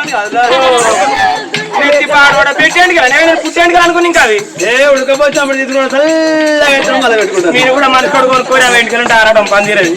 వస్తాను కదా పెట్టేందుకు కదా నేను పుట్టేందుకు అనుకుని ఇంకా అవి. ఏ ఉడకపోతే తీసుకుని చల్లగా ఎత్తడం మొదలు పెట్టుకుంటాను మీరు కూడా మనసు కొడుకు కొనుక్కోని ఆ వెంటనే ఉంటే ఆడటం పందిరది.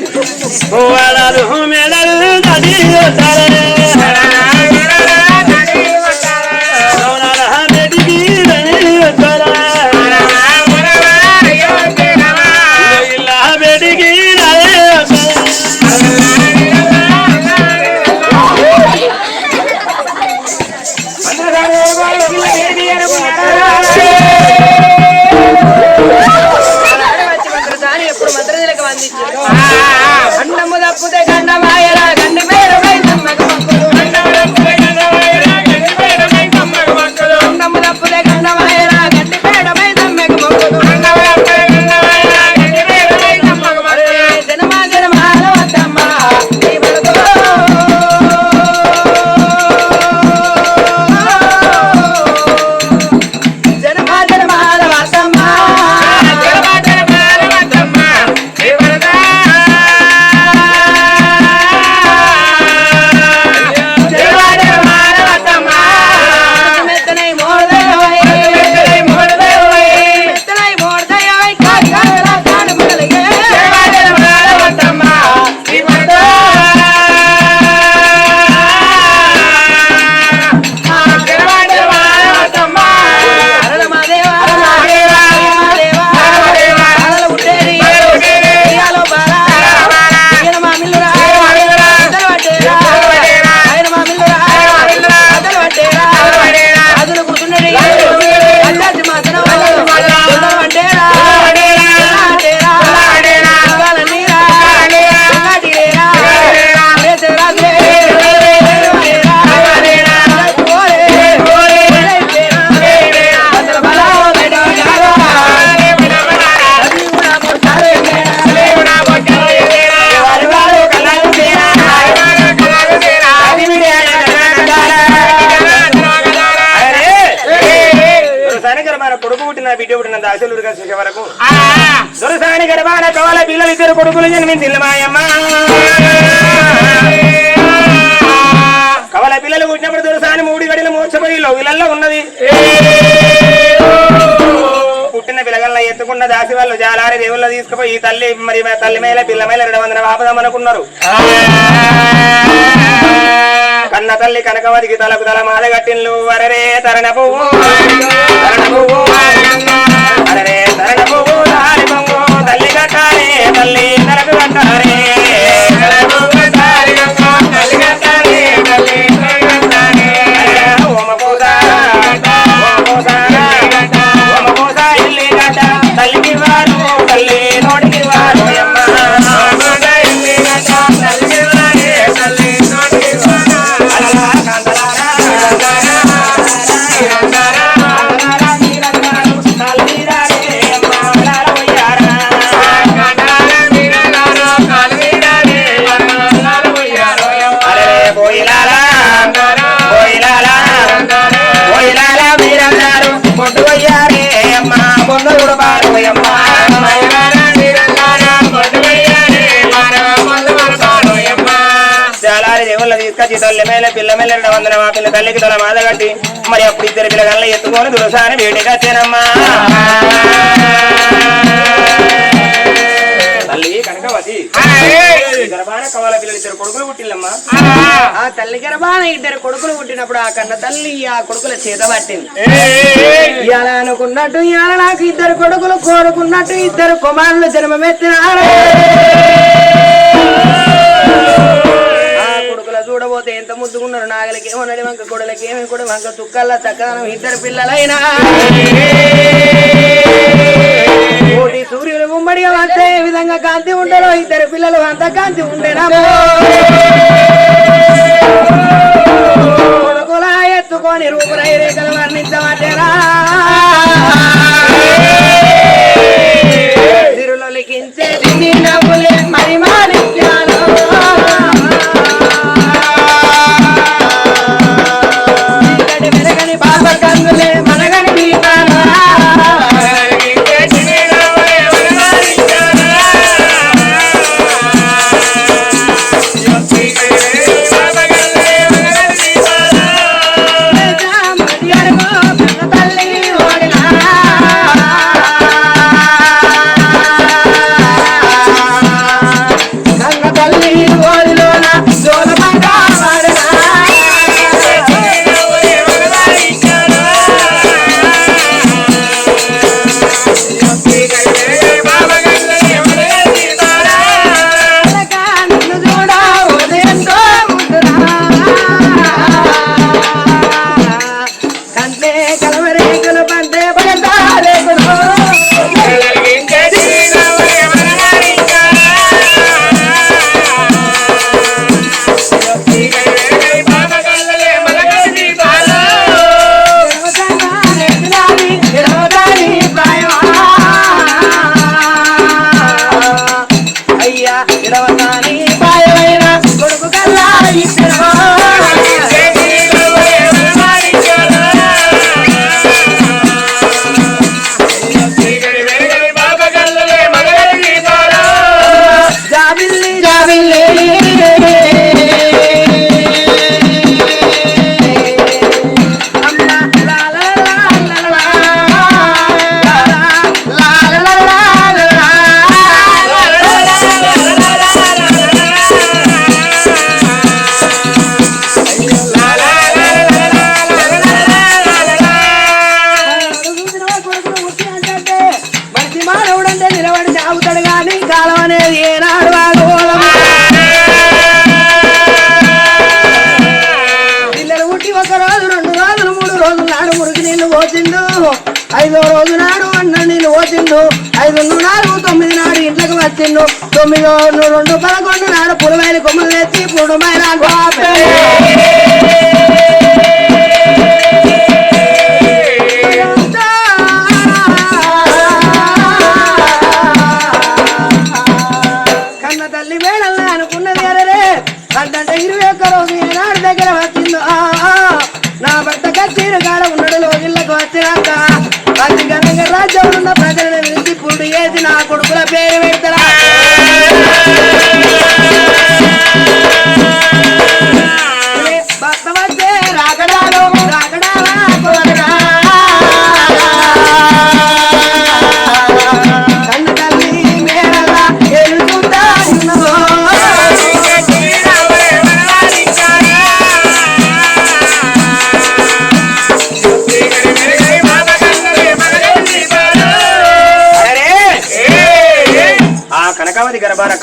బిడ్డ పుట్టిన దాసులు కలిసే వరకు దొరసాని గర్భాన కవల పిల్లలు ఇద్దరు కొడుకులు జన్మించింది మాయమ్మ. కవల పిల్లలు పుట్టినప్పుడు దొరసాని మూడు గడిలు మోర్చపోయి లోగిలల్లో ఉన్నది. పుట్టిన పిల్లగల్ల ఎత్తుకున్న దాసి వాళ్ళు జాలారి దేవుళ్ళ తీసుకుపోయి తల్లి మరి తల్లి మేల పిల్ల మేల రెండు వందల ఆపదామనుకున్నారు కన్న తల్లి కనకవదికి తలకు తల మాల కట్టిన్లు వరరే తరణ పువ్వు. and తీసుకొచ్చి తల్లి మేల పిల్ల మేల వందల మా పిల్ల తల్లికి తల మాద కట్టి మరి అప్పుడు ఇద్దరు పిల్లగల్ల ఎత్తుకొని దురసాని వేడిగా వచ్చానమ్మా. తల్లి కనకవతి. గర్భాన కవాల పిల్లలు ఇద్దరు కొడుకులు పుట్టిల్లమ్మా. ఆ తల్లి గర్భాన ఇద్దరు కొడుకులు పుట్టినప్పుడు ఆ కన్న తల్లి ఆ కొడుకుల చేత పట్టింది. ఇవాళ అనుకున్నట్టు ఇవాళ నాకు ఇద్దరు కొడుకులు కోరుకున్నట్టు ఇద్దరు కుమారులు జన్మమెత్తినారు. కొడుకుల ఎంత ముద్దుకున్నారు నాగలకి ఏమో నడి వంక కొడలకి ఏమి కూడా వంక తుక్కల్లా చక్కదనం ఇద్దరు పిల్లలైనా. కోటి సూర్యులు ఉమ్మడిగా వస్తే ఏ విధంగా కాంతి ఉండరో ఇద్దరు పిల్లలు అంత కాంతి ఉండేనా? కొడుకులా ఎత్తుకొని రూపురై రేఖలు వర్ణించమంటేరా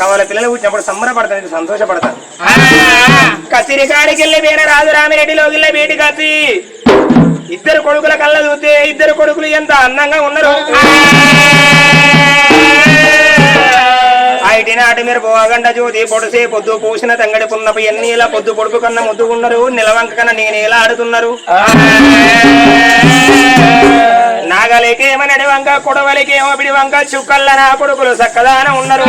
కవల. పిల్లలు పుట్టినప్పుడు సంబరపడతాను సంతోషపడతాను కసిరి కాడికి వెళ్ళి వీర రాజు రామిరెడ్డిలో గిల్ల బీటి కత్తి. ఇద్దరు కొడుకుల కళ్ళ చూస్తే ఇద్దరు కొడుకులు ఎంత అందంగా ఉన్నారు. ఐటి నాటి మీరు పోగండ జ్యోతి పొడిసే పొద్దు పూసిన తంగడి పున్నపు ఎన్ని ఇలా పొద్దు పొడుపు కన్నా ముద్దు ఉన్నారు నిలవంక కన్నా నేను ఇలా ఆడుతున్నారు. నాగలికేమనడి వంక కొడవలికేమో బిడి వంక చుక్కల్ల నా కొడుకులు చక్కదాన ఉన్నారు.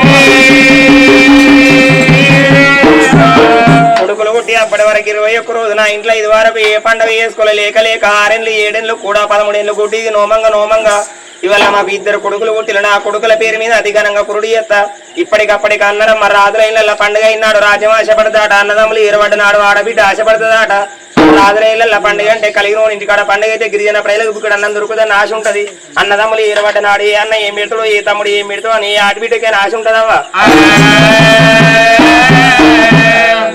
కొడుకులు కొట్టి అప్పటి వరకు ఇరవై ఒక్క రోజు నా ఇంట్లో ఇది వరకు ఏ పండగ వేసుకోలేక లేక లేక ఆరెండ్లు ఏడెండ్లు కూడా పదమూడేళ్ళు కొట్టి నోమంగా నోమంగా. ఇవాళ మాకు ఇద్దరు కొడుకులు పుట్టిన నా కొడుకుల పేరు మీద అతి ఘనంగా కురుడు చేస్త. ఇప్పటికప్పటికి అన్నరం మరి రాజులైన పండుగ అయినాడు. రాజ్యం ఆశపడతాట. అన్నదమ్ములు ఏరబడ్డనాడు. ఆడబిడ్డ ఆశపడుతుందాట. రాజులైన పండుగ అంటే కలిగిన ఇంటికాడ పండుగ అయితే గిరిజన ప్రజలకు ఇక్కడ అన్నం దొరుకుతుందని ఆశ ఉంటది. అన్నదమ్ములు ఏరబడ్డనాడు. ఏ అన్న ఏం పెడతాడు ఏ తమ్ముడు ఏం పెడతాడు అని ఆడబిడ్డకైనా ఆశ ఉంటుందవ్వా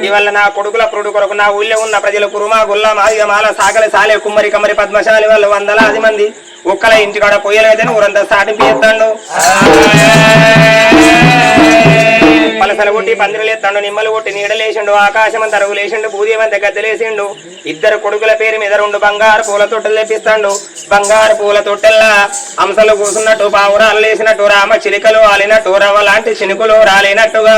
ఇవల్ల నా కొడుకుల పురుడు కొరకు నా ఊళ్ళో ఉన్న ప్రజలు కురుమా గుల్ల మాదిగ మాల సాగల సాలే కుమ్మరి కమ్మరి పద్మశాలి వాళ్ళు వందలాది మంది. ఒక్కల ఇంటికాడ పొయ్యలు అయితే ఊరంతా సాటింపు చేస్తాడు. పలసలు కొట్టి పందిరలు ఎత్తాడు నిమ్మలు కొట్టి నీడలేసిండు ఆకాశం అంత అరుగులేసిండు భూదేవంత గద్దలేసిండు ఇద్దరు కొడుకుల పేరు మీద రెండు బంగారు పూల తొట్టెలు తెప్పిస్తాడు. బంగారు పూల తొట్టెల్లా అంశలు కూసున్నట్టు పావురాలు లేసినట్టు రామ చిలికలు ఆలినట్టు రవ్వ లాంటి చినుకులు రాలినట్టుగా.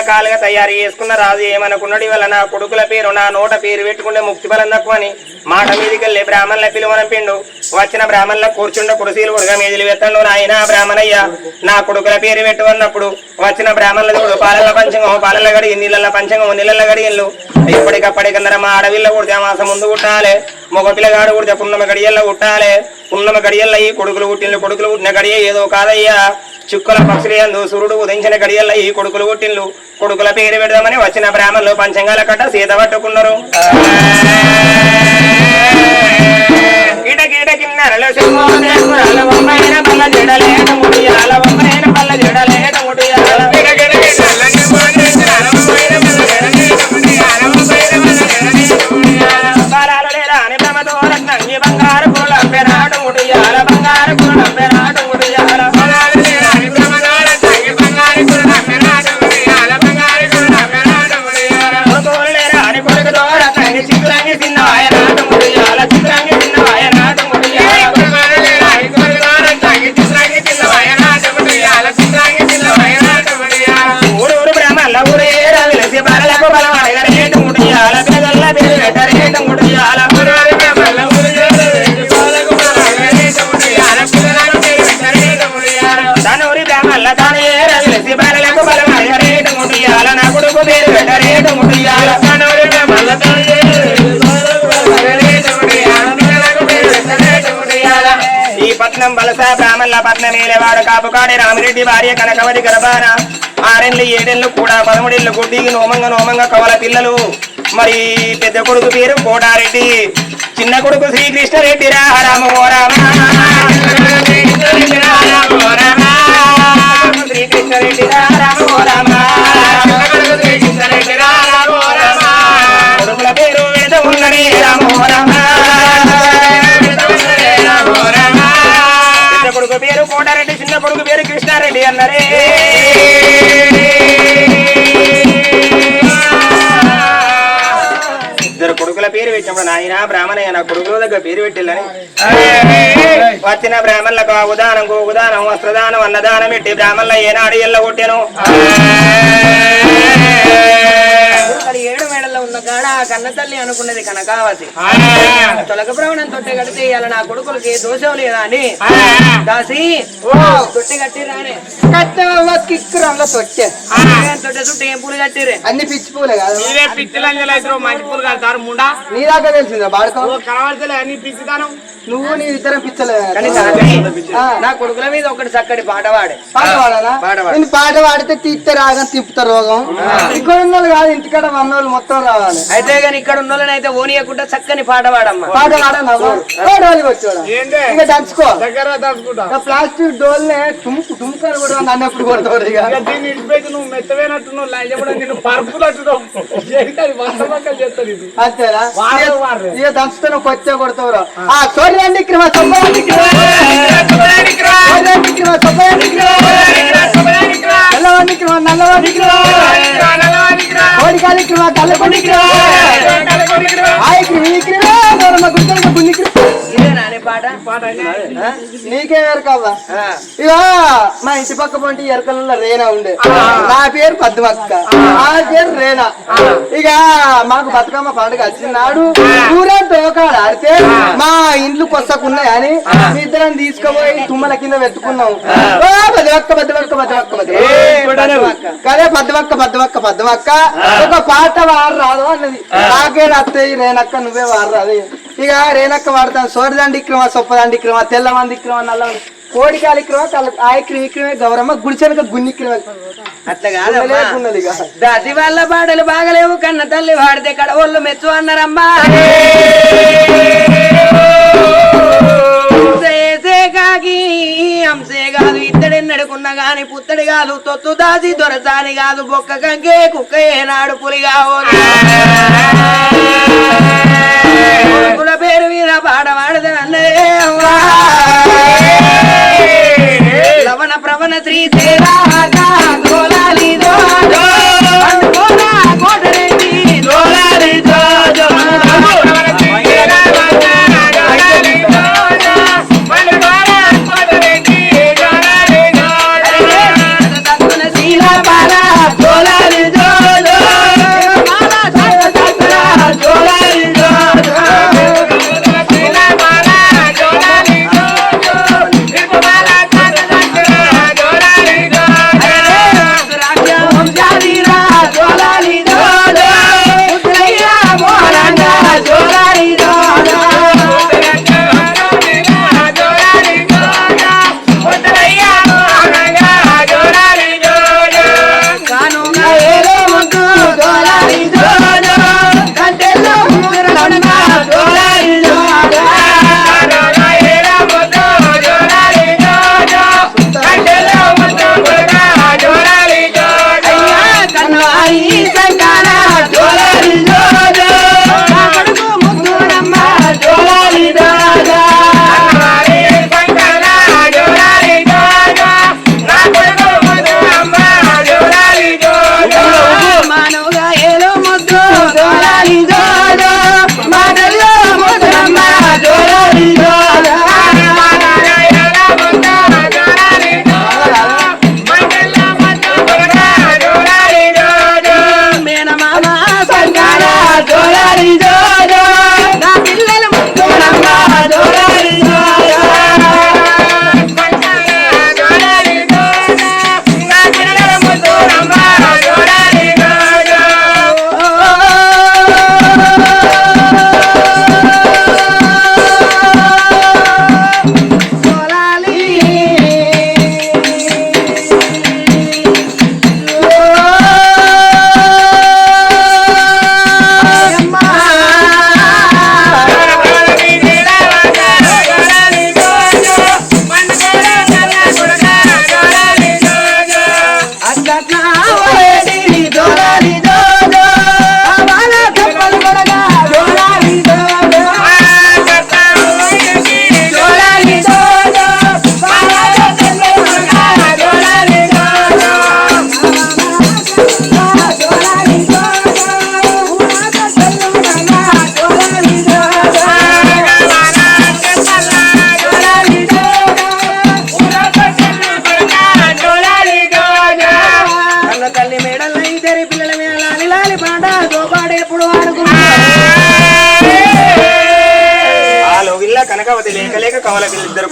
రకాలుగా తయారు చేసుకున్న రాజు ఏమనుకున్నాడు? ఇవాళ నా కొడుకుల పేరు నా నోట పేరు పెట్టుకుంటే ముక్తి బలం తక్కువ అని మాట మీదకి వెళ్ళి బ్రాహ్మణుల పిలువనంపిండు వచ్చిన బ్రాహ్మణుల కూర్చుండ కుడిసీలు ఉడగా మీదిలు పెట్టండు నాయన బ్రాహ్మణయ్య నా కొడుకుల పేరు పెట్టు అన్నప్పుడు వచ్చిన బ్రాహ్మణుల చూడు పాలల పంచంగం పాలల గడిగి నీళ్ళ పంచంగం నీళ్ళ గడి ఇప్పటికప్పటికందర మా అడవిల్ల కుడితే మాసం ముందు కుట్టాలి మగ పిల్లగాడు కుడితే పున్నమ గడియల్లో కుట్టాలి పున్నమ గడియల్లో ఈ కొడుకులు పుట్టిన కొడుకులు పుట్టిన గడియ ఏదో కాదయ్యా. చుక్కల పక్షులందు సూర్యుడు ఉదయించిన గడియల్లో ఈ కొడుకులు పుట్టిండ్లు. కొడుకుల పేరు పెడదామని వచ్చిన బ్రాహ్మణులు పంచంగాల కట్ట సీత పట్టుకున్నారు. కిట కిట కిన్నరలు పట్నం బలస బ్రాహ్మణుల పట్నం ఏలేవాడు కాపుకాడి రామిరెడ్డి భార్య కనకవతి గర్భాన. ఆరెండ్లు ఏడెళ్ళు కూడా పదమూడేళ్ళు గుడ్డికి నోమంగ నోమంగ కవల పిల్లలు. మరి పెద్ద కొడుకు పేరు కోటారెడ్డి చిన్న కొడుకు శ్రీకృష్ణరెడ్డి. రామ ఓ రామ శ్రీకృష్ణరెడ్డి రామ ఓ రామ. పేరు పెట్టినప్పుడు నాయన బ్రాహ్మణయ్య నా కొడుకుల దగ్గర పేరు పెట్టిల్లని. వచ్చిన బ్రాహ్మణులకు ఉదానం గోగుదానం వస్త్రదానం అన్నదానం పెట్టి బ్రాహ్మణుల ఏనాడు ఎల్ల కొట్టాను ఏడు మేడల్లో ఉన్న కాడ ఆ కన్న తల్లి అనుకున్నది కనకావతి. తొలక ప్రవణం తొట్టె కడితే ఇవాళ నా కొడుకులకి దోషం లేదా అని. దాసి తొట్టె కట్టి రానే కిక్కురంలో తొక్కే తొట్టె? చుట్టూ ఏం పూలు కట్టిరే అన్ని పిచ్చి పూలే కాదు. పిచ్చిలంజలు అయితే మంచి పూలు కడతారు ముండా? నీ దాకా తెలిసిందా బాడుకో? ఓ కనబడతలే అన్ని పిచ్చిదాను నువ్వు నీ ఇద్దరం పిచ్చలే. నా కొడుకుల మీద ఒకటి చక్కటి పాట పాడే. పాట పాడాలా? పాట పాడు. నేను పాట పాడితే తీస్తే రాగం తిప్పుతారు రోగం. ఇక్కడ ఉన్న కాదు ఇంటికాడ ఉన్న వాళ్ళు మొత్తం రావాలి. అయితే గాని ఇక్కడ ఉన్న వాళ్ళని అయితే ఓనియకుండా చక్కని పాట పాడమ్మా. పాట డోలి ఇక దంచుకో. ప్లాస్టిక్ డోల్నే టుమ్కు టుమ్కాలు కూడా నన్ను ఎప్పుడు కొడతాడు ఇక. దీన్ని ఇడిచిపెట్టి నువ్వు మెత్తవేనట్టు నేను ఇది. అంతేనా. ఇక దంచుతో నువ్వు కొచ్చే కొడతావు ఆ చూడండి నల్లవాడి క్రిమ నల్లవాడి కోడికాలి క్రిమ కల్లకొండి క్రిమ ఆయ క్రిమ ఈ క్రిమ గౌరమ్మ నీకే వేరు కావా ఆ. ఇక మా ఇంటి పక్క పొంటి ఎరకలలో రేనా ఉండే. నా పేరు పద్మక్క. ఆ. పేరు రేనా ఇక మాకు బతుకమ్మ పండుగ వచ్చినాడు ఊరే తోకాడు ఆడితే మా ఇండ్లు కొత్తకున్నాయి అని మీ ఇద్దరం తీసుకుపోయి తుమ్మల కింద ఓ పద్మక్క పద్మక్క పద్మక్క పద్మక్క. కదే పద్మక్క పద్మక్క పద్మక్క. ఒక పాట వారు రాదు అన్నది నాకే అత్తయ్య రేనక్క నువ్వే వారు రాదు ఇక రేనక్క వాడతాను సోరదండి క్రమ సొప్పదండి క్రమ తెల్లమంది క్రమ నల్ల కోడికాలి క్రమ కల్ల ఆయ క్రిమి క్రిమే గౌరమ్మ గుడిచెనక గున్ని క్రిమ అట్లా ఇక. దాసి వాళ్ళ పాటలు బాగలేవు కన్న తల్లి వాడితే కడవళ్ళు మెచ్చు అన్నారమ్మా. అంశే కాదు ఇత్తడెన్నడుకున్న గాని పుత్తడి కాదు తొత్తు దాసి దొరసాని కాదు. బొక్క కంకే కుక్క ఏనాడు పులిగా కావోదు కొడుకుల పేరు మీద పాట పాడదే లవణ ప్రవణ శ్రీ దోలాలి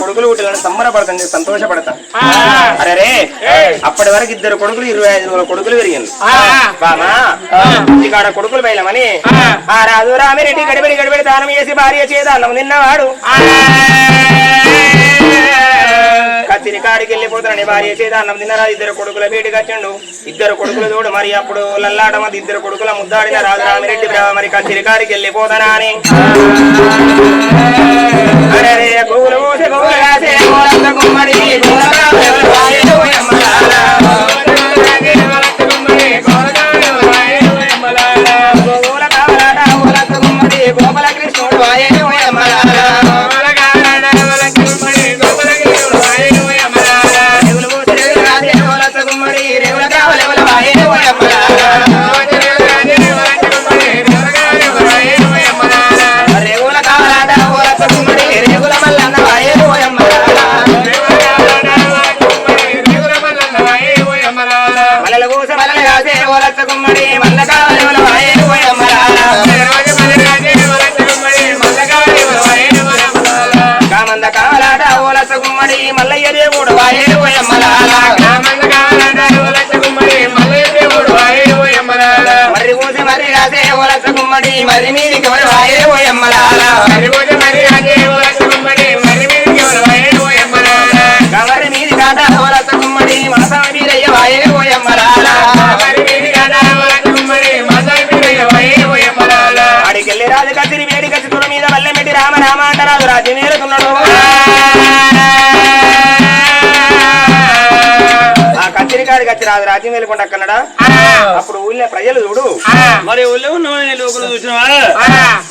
కొడుకులు పుట్టిన సంబరపడతాను సంతోషపడతాను అరే రే అప్పటి వరకు ఇద్దరు కొడుకులు ఇరవై ఐదు కొడుకులు పెరిగింది బామా ఇంటికాడ కొడుకులు బయలమని. ఆ. రాజు రామిరెడ్డి గడిబడి గడిబడి దానం చేసి భార్య చేదానం నిన్నవాడు. కత్తిని కాడికి వెళ్ళిపోతానని భార్య చేదానం తిన్నరా? ఇద్దరు కొడుకుల బయటికి వచ్చిండు ఇద్దరు కొడుకులు చూడు మరి అప్పుడు లల్లాట మధ్య ఇద్దరు కొడుకుల ముద్దాడిన రాజరామిరెడ్డి రామిరెడ్డి మరి కత్తిని కాడికి వెళ్ళిపోతానా అని. అరే రే గోగులు పోసే గోగులు కాసే గోరంత గుమ్మడి మరి మీదికి ఎవరు వాయలు మీది కాట ఓలస గుమ్మడి రాజు కసిరి వేడి కసి తుల మీద వల్లెమెట్టి రామ రామ అంటరాజు రాజు ఆ కచ్చిరి వచ్చి రాదు రాజ్యం వెళ్ళకుండా అక్కడడా అప్పుడు ఊళ్ళో ప్రజలు చూడు. మరి ఒళ్ళే ఉన్న లోకలు చూసినవా?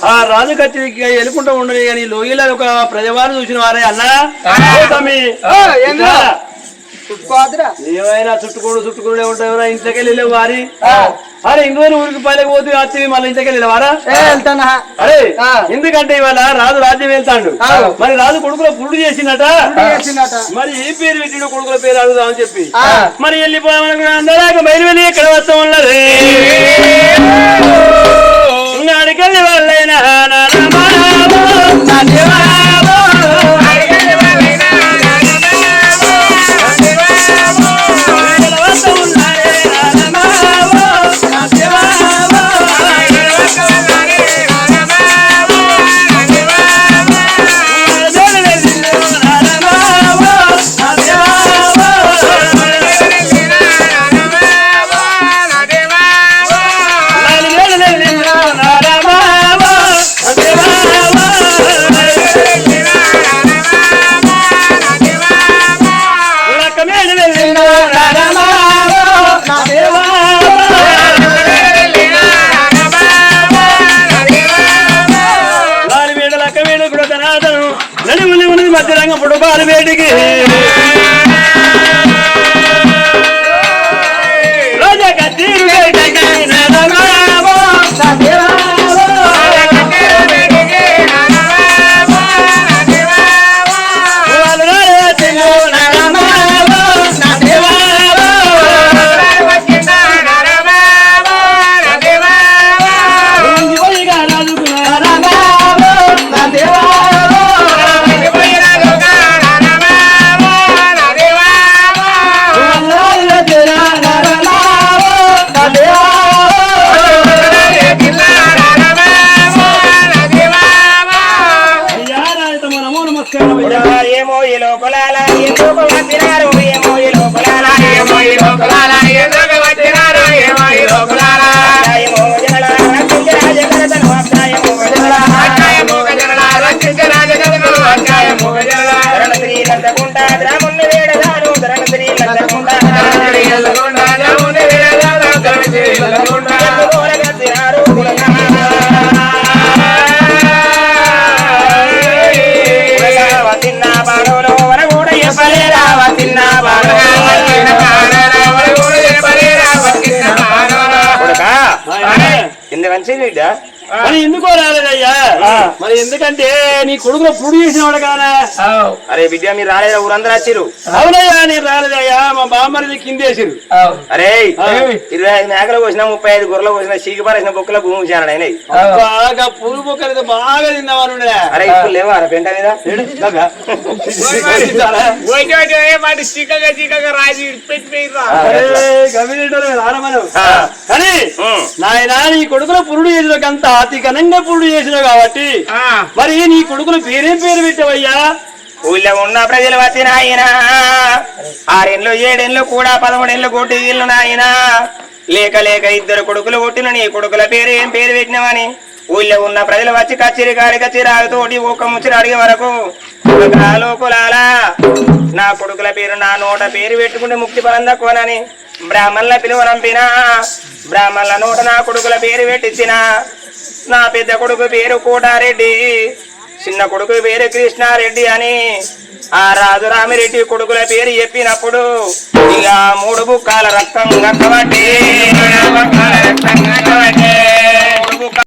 ఆ రాజు కత్తిరికి వెళ్ళుకుంటూ ఉండదు కానీ లోయలో ఒక ప్రజవారు చూసిన వారే అన్నా చుట్టుకోవద్దురా ఏమైనా చుట్టుకోడు చుట్టుకోడే ఉంటాయి ఇంట్లోకి వెళ్ళి వారి అరే ఇంకో ఊరికి పల్లెకి పోతే వచ్చి మళ్ళీ ఇంట్లోకి వెళ్ళి వారా ఏ వెళ్తానా? అరే. ఎందుకంటే ఇవాళ రాజు రాజ్యం వెళ్తాడు. మరి రాజు కొడుకులో పురుడు చేసినట చేసిందట. మరి ఏ పేరు పెట్టిన కొడుకుల పేరు అడుగుదామని చెప్పి. ఆ. మరి వెళ్ళిపోయామనుకున్నా అందరాక బయలు వెళ్ళి ఎక్కడ వస్తాం ఉన్నది బాలు బిడ్డ మరి ఎందుకో రాలేదయ్యా? మరి ఎందుకంటే నీ కొడుకులో పుడి చేసినవాడు కానా అరే బిడ్డ మీరు రాలేదా? ఊరందరూ వచ్చిరు అవునయ్యా నేను రాలేదయ్యా. మా బామ్మరిది కిందేసిరు అరే ఇరవై ఐదు మేకలు కోసిన ముప్పై ఐదు గొర్రెలు కోసిన చీకి పారేసిన బొక్కల భూమి చేయాలి ఆయన బాగా పురుగు బొక్కలు బాగా తిన్నావాను అరే ఇప్పుడు లేవా? అరే పెంట మీద. కానీ. నాయన నీ కొడుకుల పురుడు చేసినకంత అతి ఘనంగా పురుడు చేసినావు కాబట్టి మరి నీ కొడుకులు పేరేం పేరు పెట్టావయ్యా? ఊళ్ళో ఉన్న ప్రజలు వచ్చిన ఆయన. ఆరేళ్ళు ఏడేళ్ళు కూడా పదమూడేళ్ళు కొట్టి ఇల్లు నాయన. లేక లేక ఇద్దరు కొడుకులు కొట్టిన నీ కొడుకుల పేరు ఏం పేరు పెట్టినవని? ఊళ్ళో ఉన్న ప్రజలు వచ్చి కచ్చిరి కాడి కచ్చిరి ఆగుతోటి ఒక ముచ్చట అడిగే వరకు లోకులాలా నా కొడుకుల పేరు నా నోట పేరు పెట్టుకుంటే ముక్తి ఫలం తక్కువనని బ్రాహ్మణుల పిలువనంపినా బ్రాహ్మణుల నోట నా కొడుకుల పేరు పెట్టించిన. నా పెద్ద కొడుకు పేరు కోటారెడ్డి చిన్న కొడుకు పేరు కృష్ణారెడ్డి అని ఆ రాజు రామిరెడ్డి కొడుకుల పేరు చెప్పినప్పుడు ఇక మూడు బుక్కాల రక్తం కక్కబట్టి